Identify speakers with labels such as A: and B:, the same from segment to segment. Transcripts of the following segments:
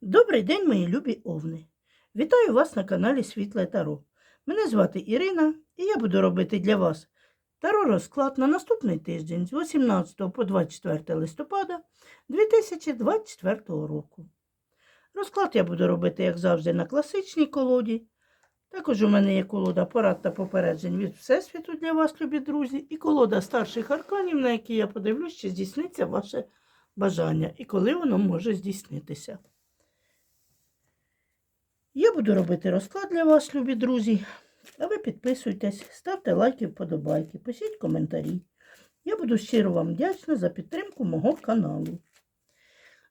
A: Добрий день, мої любі овни! Вітаю вас на каналі Світле Таро. Мене звати Ірина, і я буду робити для вас таро розклад на наступний тиждень з 18 по 24 листопада 2024 року. Розклад я буду робити, як завжди, на класичній колоді. Також у мене є колода порад та попереджень від Всесвіту для вас, любі друзі, і колода старших арканів, на які я подивлюсь, чи здійсниться ваше бажання і коли воно може здійснитися. Я буду робити розклад для вас, любі друзі. А ви підписуйтесь, ставте лайки, вподобайки, пишіть коментарі. Я буду щиро вам вдячна за підтримку мого каналу.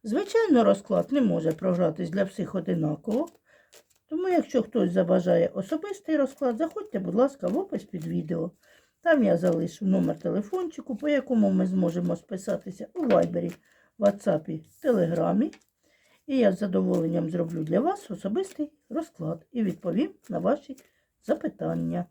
A: Звичайно, розклад не може програтись для всіх одинаково. Тому, якщо хтось забажає особистий розклад, заходьте, будь ласка, в опис під відео. Там я залишу номер телефончику, по якому ми зможемо списатися у Вайбері, WhatsApp, Телеграмі. І я з задоволенням зроблю для вас особистий розклад і відповім на ваші запитання.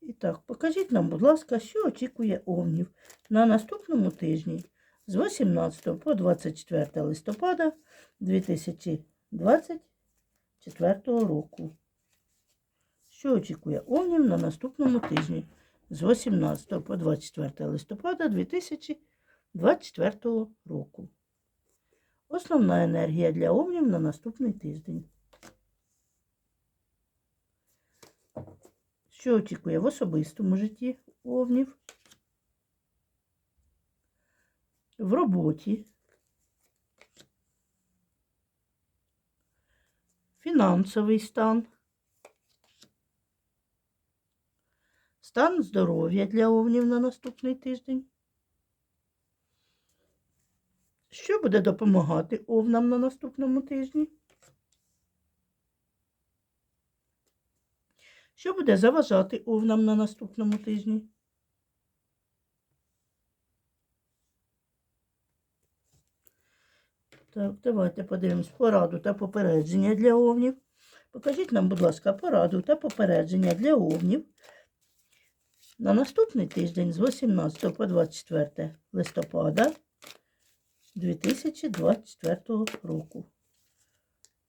A: І так, покажіть нам, будь ласка, що очікує Овнів на наступному тижні з 18 по 24 листопада 2024 року. Що очікує Овнів на наступному тижні з 18 по 24 листопада 2024 року. Основна енергія для Овнів на наступний тиждень. Що очікує в особистому житті Овнів? В роботі, фінансовий стан, стан здоров'я для овнів на наступний тиждень. Що буде допомагати овнам на наступному тижні? Що буде заважати овнам на наступному тижні? Так, давайте подивимось пораду та попередження для овнів. Покажіть нам, будь ласка, пораду та попередження для овнів на наступний тиждень з 18 по 24 листопада 2024 року.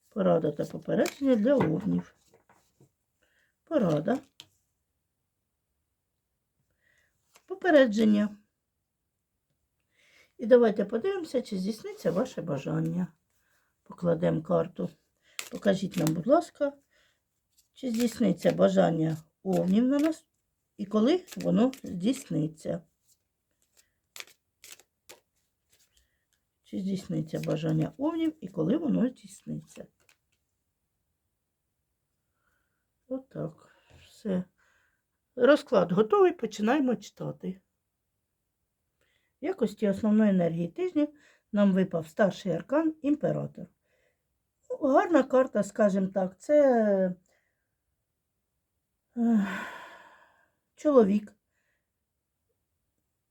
A: Порада та попередження для овнів. Порада. Попередження. І давайте подивимося, чи здійсниться ваше бажання. Покладемо карту. Покажіть нам, будь ласка, чи здійсниться бажання овнів на нас і коли воно здійсниться. Чи здійсниться бажання овнів і коли воно здійсниться. Отак. Все. Розклад готовий. Починаємо читати. В якості основної енергії тижня нам випав старший аркан імператор. Гарна карта, скажімо так, це чоловік,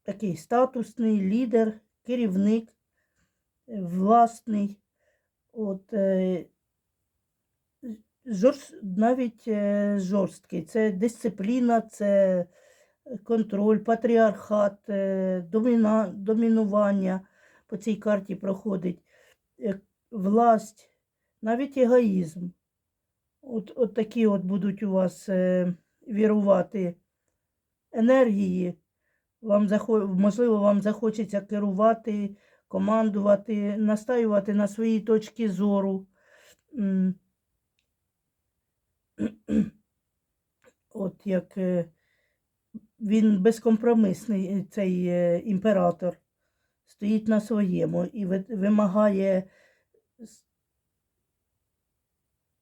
A: такий статусний лідер, керівник, власний, от, е, жорст, навіть е, жорсткий. Це дисципліна, це контроль, патріархат, е, доміна, домінування по цій карті проходить, власть, навіть егоїзм. От, от такі от будуть у вас вірувати енергії. Вам. Можливо, вам захочеться керувати, командувати, настаювати на свої точки зору. От як е, він безкомпромісний, е, цей е, імператор, стоїть на своєму і вимагає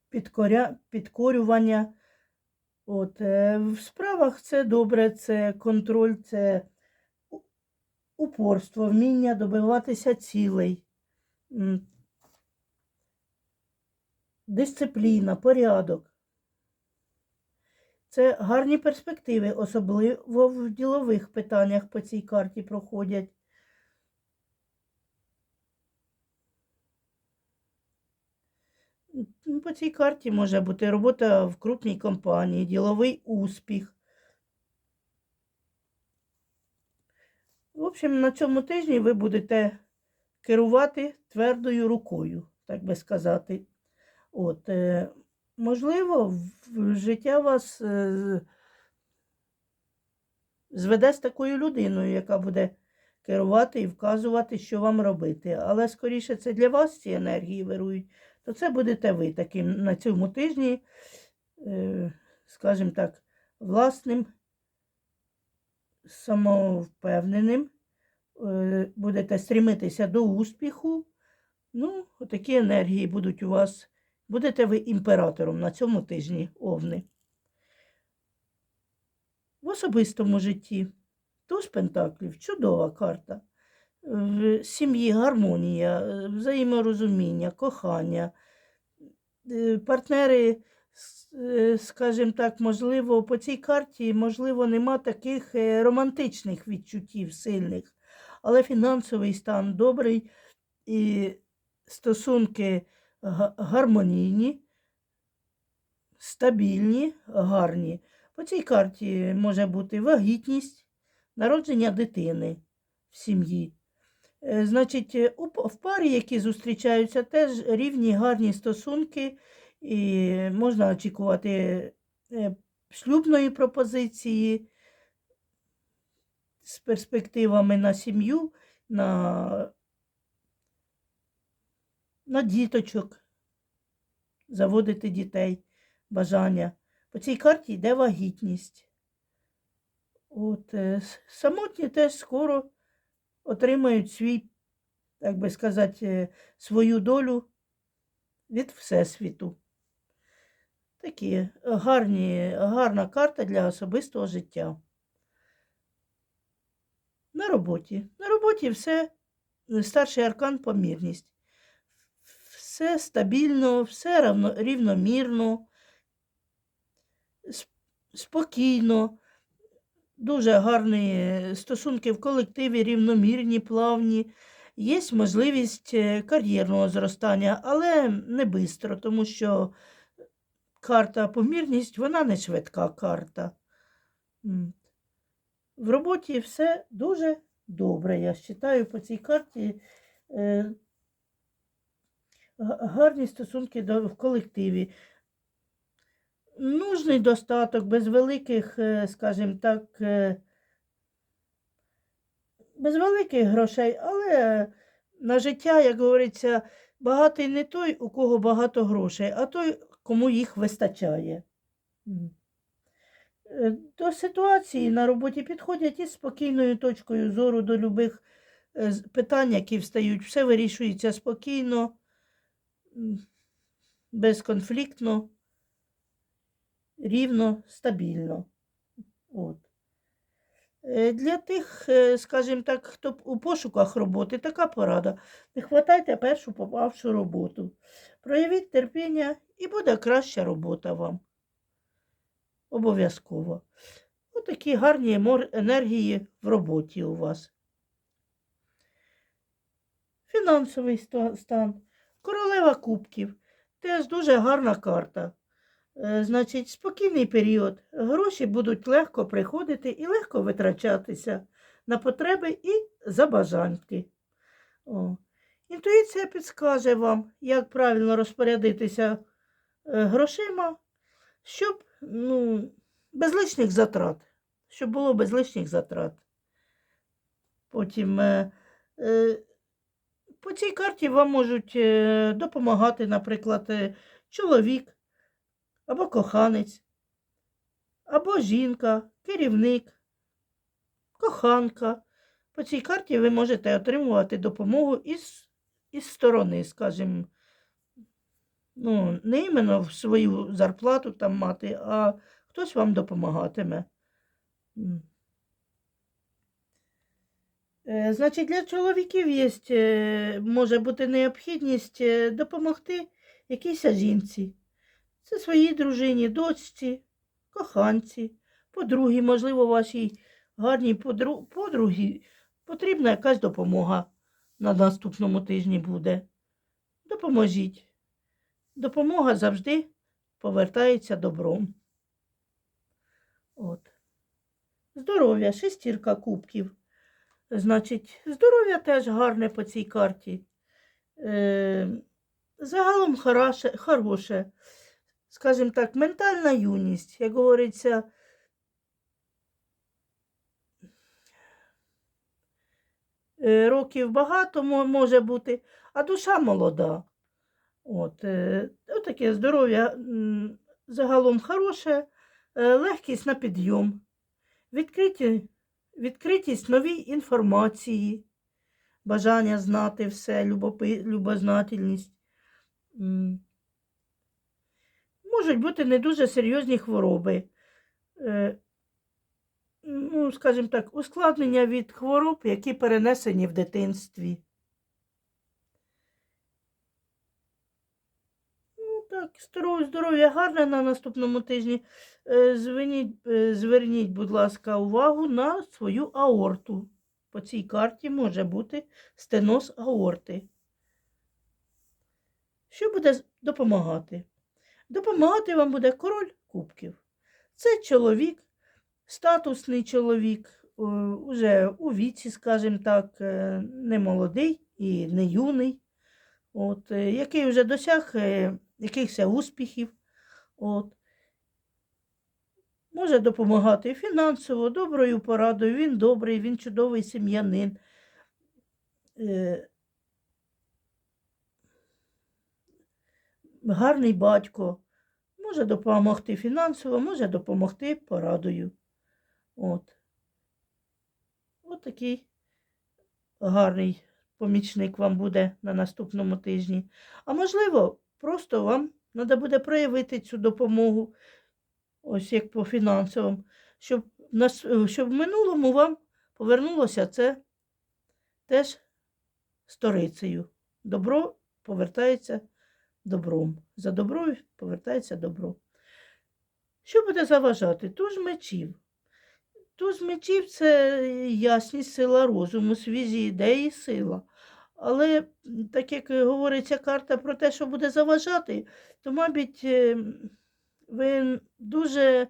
A: підкоря... підкорювання. От, в справах це добре, це контроль, це упорство, вміння добиватися цілей, дисципліна, порядок. Це гарні перспективи, особливо в ділових питаннях по цій карті проходять. По цій карті може бути робота в крупній компанії, діловий успіх. Общем, на цьому тижні ви будете керувати твердою рукою, так би сказати. От, е, можливо, життя вас е, зведе з такою людиною, яка буде керувати і вказувати, що вам робити. Але скоріше це для вас ці енергії вирують, то це будете ви таким на цьому тижні, е, скажімо так, власним, самовпевненим, будете стремитися до успіху. Ну, отакі енергії будуть у вас. Будете ви імператором на цьому тижні, овни. В особистому житті туз пентаклів чудова карта. В сім'ї гармонія, е, взаєморозуміння, кохання. Е, Партнери, е, скажімо так, можливо, по цій карті, можливо, нема таких е, романтичних відчуттів сильних, але фінансовий стан добрий і стосунки га- гармонійні, стабільні, гарні. По цій карті може бути вагітність, народження дитини в сім'ї. Е, Значить, е, в парі, які зустрічаються, теж рівні гарні стосунки, і можна очікувати е, шлюбної пропозиції з перспективами на сім'ю, на, на діточок, заводити дітей, бажання. По цій карті йде вагітність. От, е, самотні теж скоро отримають свій, так би сказати, е, свою долю від Всесвіту. Такі гарні, гарна карта для особистого життя. На роботі. На роботі все е, старший аркан помірність. Все стабільно, все равно, рівномірно, спокійно. Дуже гарні е, стосунки в колективі, рівномірні, плавні. Є можливість е, кар'єрного зростання, але не швидко, тому що карта помірність, вона не швидка карта. В роботі все дуже добре. Я вважаю по цій карті е, гарні стосунки в колективі. Нужний достаток, без великих, е, скажімо так, е, без великих грошей, але на життя, як говориться, багатий не той, у кого багато грошей, а той, кому їх вистачає. Е, До ситуації на роботі підходять із спокійною точкою зору до любих е, питань, які встають. Все вирішується спокійно, безконфліктно, рівно, стабільно. От. Е, Для тих, скажімо так, хто у пошуках роботи, така порада. Не хватайте першу попавшу роботу. Проявіть терпіння і буде краща робота вам. Обов'язково. Отакі гарні енергії в роботі у вас. Фінансовий стан. Королева кубків. Теж дуже гарна карта. Е, Значить, спокійний період. Гроші будуть легко приходити і легко витрачатися на потреби і забажанки. О. Інтуїція підскаже вам, як правильно розпорядитися е, грошима, щоб ну, без лишніх затрат. Щоб було без лишніх затрат. Потім е, е, по цій карті вам можуть е, допомагати, наприклад, е, чоловік або коханець, або жінка, керівник, коханка. По цій карті ви можете отримувати допомогу із, із сторони, скажімо, ну, не іменно в свою зарплату там мати, а хтось вам допомагатиме. Е, Значить, для чоловіків є, е, може бути необхідність е, допомогти якійсь жінці. Це своїй дружині, дочці, коханці, подругі, можливо, вашій гарній подру... подругі потрібна якась допомога на наступному тижні буде. Допоможіть. Допомога завжди повертається добром. От. Здоров'я, шестірка кубків. Значить, здоров'я теж гарне по цій карті. Е, загалом хороше, хороше. Скажімо так, ментальна юність, як говориться, е, років багато може бути, а душа молода. От, е, отаке здоров'я загалом хороше, е, легкість на підйом, відкриті, відкритість новій інформації, бажання знати все, любопи, любознательність. Можуть бути не дуже серйозні хвороби. Е, ну, скажімо так, ускладнення від хвороб, які перенесені в дитинстві. Ну, так, здоров'я, гарне на наступному тижні. Е, Зверніть, е, зверніть, будь ласка, увагу на свою аорту. По цій карті може бути стеноз аорти. Що буде допомагати? Допомагати вам буде король кубків. Це чоловік, статусний чоловік, е, уже у віці, скажімо так, не молодий і не юний, от, який вже досяг якихось успіхів. От. Може допомагати фінансово, доброю порадою. Він добрий, він чудовий сім'янин. Е, гарний батько. Може допомогти фінансово, може допомогти порадою. От. От такий гарний помічник вам буде на наступному тижні. А можливо, просто вам треба буде проявити цю допомогу, ось як по фінансовим, щоб, е, щоб в минулому вам повернулося це теж сторицею. Добро повертається добром. За добро повертається добро. Що буде заважати? Туз мечів. Туз мечів це ясність, сила розуму, свіжі ідеї, сила. Але так як е, говориться карта про те, що буде заважати, то, мабуть, е, ви дуже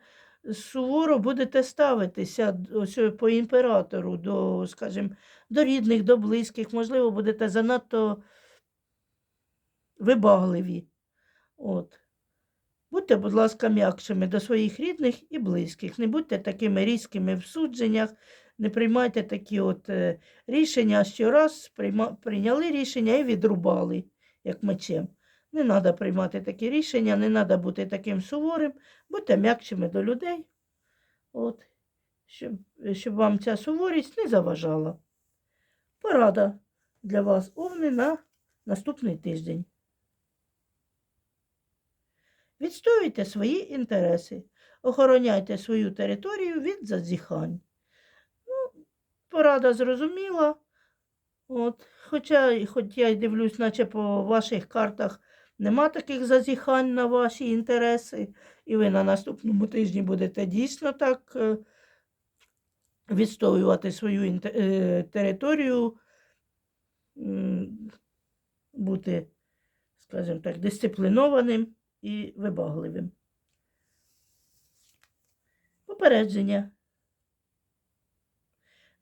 A: суворо будете ставитися ось е, по імператору, до, скажімо, до рідних, до близьких, можливо, будете занадто вибагливі. От. Будьте, будь ласка, м'якшими до своїх рідних і близьких. Не будьте такими різкими в судженнях, не приймайте такі от е, рішення, що раз прийняли рішення і відрубали, як мечем. Не треба приймати такі рішення, не треба бути таким суворим, будьте м'якшими до людей, от, щоб, щоб вам ця суворість не заважала. Порада для вас, овни, на наступний тиждень. Відстоюйте свої інтереси, охороняйте свою територію від зазіхань. Порада зрозуміла. От, хоча, хоч я й дивлюсь, наче по ваших картах нема таких зазіхань на ваші інтереси, і ви на наступному тижні будете дійсно так е, відстоювати свою е, територію, бути, скажімо так, дисциплінованим і вибагливим. Попередження.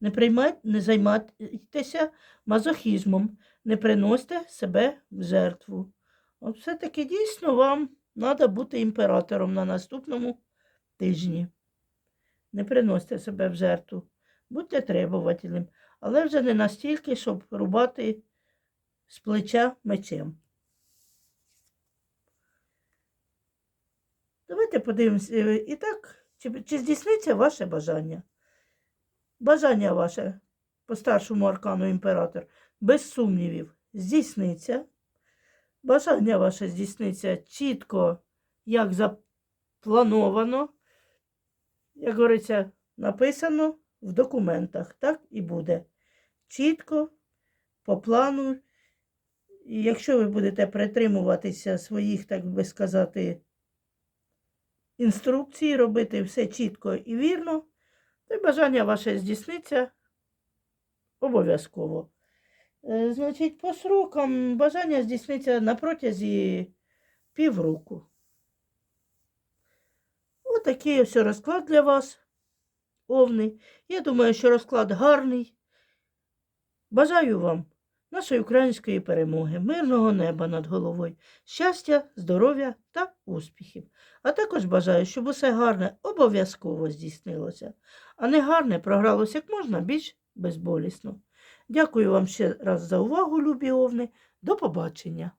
A: Не приймайте, не займайтеся мазохізмом, не приносьте себе в жертву. От все-таки дійсно вам треба бути імператором на наступному тижні. Не приносьте себе в жертву. Будьте требовательним, але вже не настільки, щоб рубати з плеча мечем. Давайте подивимося. е, І так, чи, чи здійсниться ваше бажання? Бажання ваше по старшому аркану імператор, без сумнівів, здійсниться. Бажання ваше здійсниться чітко, як заплановано, як говориться, написано в документах. Так і буде. Чітко, по плану. І якщо ви будете притримуватися своїх, так би сказати, інструкції, робити все чітко і вірно, то й бажання ваше здійсниться обов'язково. Е, Значить, по срокам бажання здійсниться на протязі півроку. Отакий ось розклад для вас, овни. Я думаю, що розклад гарний. Бажаю вам нашої української перемоги, мирного неба над головою, щастя, здоров'я та успіхів. А також бажаю, щоб усе гарне обов'язково здійснилося, а не гарне програлося як можна більш безболісно. Дякую вам ще раз за увагу, любі овни. До побачення!